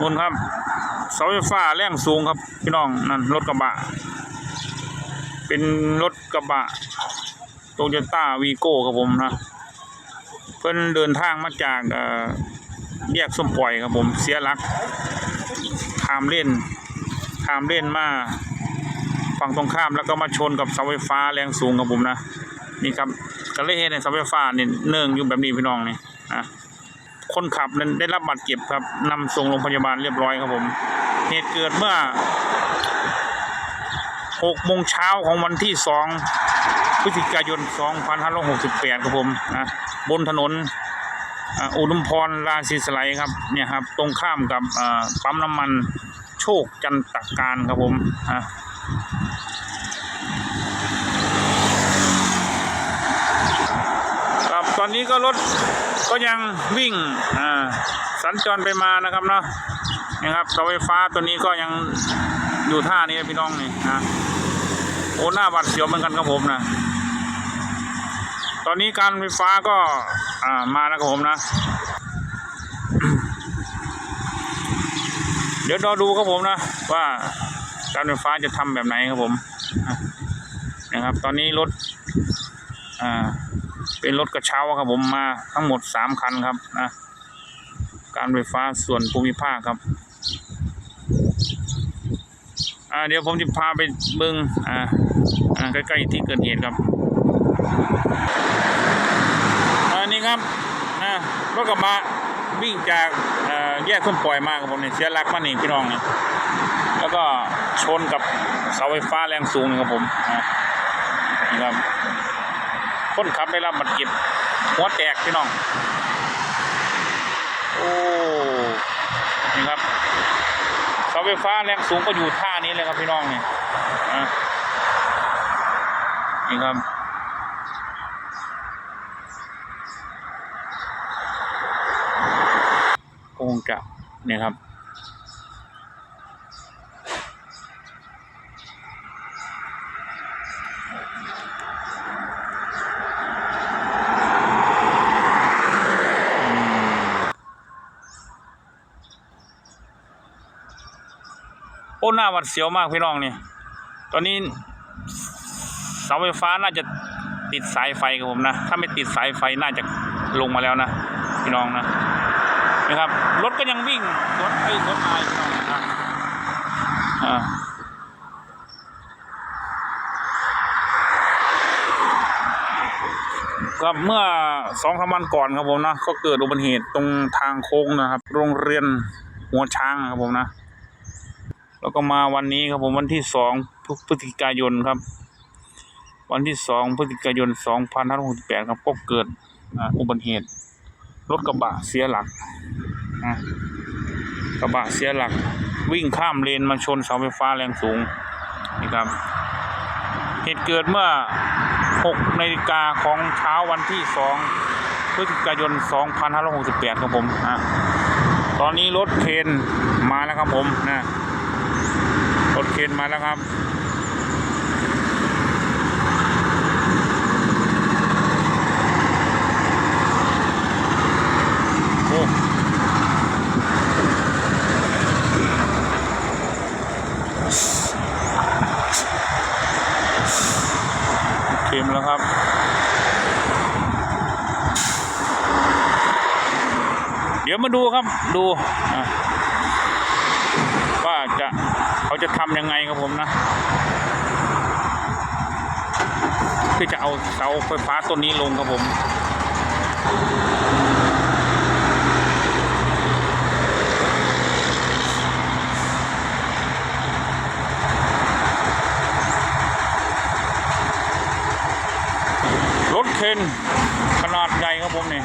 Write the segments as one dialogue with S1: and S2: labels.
S1: นู่นครับ เสาไฟฟ้าแรงสูงครับ พี่น้องนั่นรถกระบะ เป็นรถกระบะโตโยต้าวีโก้ครับผมนะ เพิ่นเดินทางมาจากเอ่อแยกส้มปล่อยครับผมเสียหลักขามเล่นขามเล่นมาฝั่งตรงข้ามแล้วก็มาชนกับเสาไฟฟ้าแรงสูงครับผมนะนี่ครับก็เลยเห็นในเสาไฟฟ้านี่เนื่องอยู่แบบนี้พี่น้องนี่นะ คนขับนั้นได้รับบาดเจ็บครับนำส่งโรงพยาบาลเรียบร้อยครับผม เหตุเกิดเมื่อ6โมงเช้าของวันที่ 2 พฤศจิกายน 2568 ครับผมนะบนถนนอุดมพรราศีสไลครับเนี่ยครับ ตรงข้ามกับปั๊มน้ำมันโชคจันตการครับผมอะครับต อนนี้ก็รถก็ยังวิ่งสัญจรไปมานะครับเนาะนะครับเสาไฟฟ้าตัวนี้ก็ยังอยู่ท่านี้พี่น้องนี่นะโอ้หน้าบัดเสียวเหมือนกันครับผมนะตอนนี้การไฟฟ้าก็ามาแล้วครับผมนะ เดี๋ยวรอดูครับผมนะ ว่าการไฟฟ้าจะทำแบบไหนครับผมนะครับ ตอนนี้รถอ่า เป็นรถกระเช้าครับผมมาทั้งหมดสามคันครับนะการไฟฟ้าส่วนภูมิภาคครับอ่าเดี๋ยวผมจะพาไปเบิงอ่าอ่าใกล้ๆที่เกิดเหตุครับอันนี้ครับนะรถกระบะวิ่งจากแยกส้มปล่อยมาครับผมเนี่ยเสียหลักมาหนีพี่น้องเนี่ยแล้วก็ชนกับเสาไฟฟ้าแรงสูงนี่ครับผมนะนี่ครับ คนขับได้รับบาดเจ็บหัวแตกพี่น้อง โอ้นี่ครับเสาไฟฟ้าแรงสูงก็อยู่ท่านี้เลยครับพี่น้องเนี่ยนี่ครับคงจะเนี่ยครับ อ้หน้าหวัดเสียวมากพี่น้องเนี่ยตอนนี้เสาไฟฟ้าน่าจะติดสายไฟกับผมนะ ถ้าไม่ติดสายไฟน่าจะลงมาแล้วนะพี่น้องนะนะครับรถก็ยังวิ่งสวนไปสวนมาอยู่พี่น้องนะอ่าก็เมื่อสองสามวันก่อนครับผมนะ ก็เกิดอุบัติเหตุตรงทางโค้งนะครับ โรงเรียนหัวช้างครับผมนะ แล้วก็มาวันนี้ครับผมวันที่สองพฤศจิกายนครับ วันที่สองพฤศจิกายนสองพันห้าร้อยหกสิบแปดครับก็เกิดอุบัติเหตุรถกระบะเสียหลักอะกระบะเสียหลัก วิ่งข้ามเลนมาชนเสาไฟฟ้าแรงสูงนี่ครับ เหตุเกิดเมื่อ6นาฬิกาของเช้าวันที่2พฤศจิกายน 2568 ครับผมอะตอนนี้รถเคนมาแล้วครับผมนะ เคนมาแล้วครับโอ้เค็มแล้วครับเดี๋ยวมาดูครับดูว่าจะ เขาจะทำยังไงครับผมนะเพื่อจะเอาเสาไฟฟ้าต้นนี้ลงครับผมรถเคนขนาดใหญ่ครับผมนี่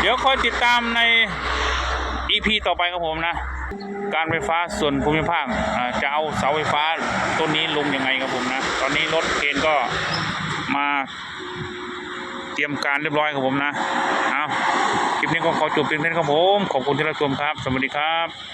S1: เดี๋ยวคอย ติดตามใน EP ต่อไปครับผมนะ การไฟฟ้าส่วนภูมิภาคจะเอาเสาไฟฟ้าต้นนี้ลงยังไงครับผมนะ ตอนนี้รถเคนก็มาเตรียมการเรียบร้อยครับผมนะ เอาคลิปนี้ก็ขอจบเพียงเท่านี้ครับผม ขอบคุณที่รับชมครับ สวัสดีครับ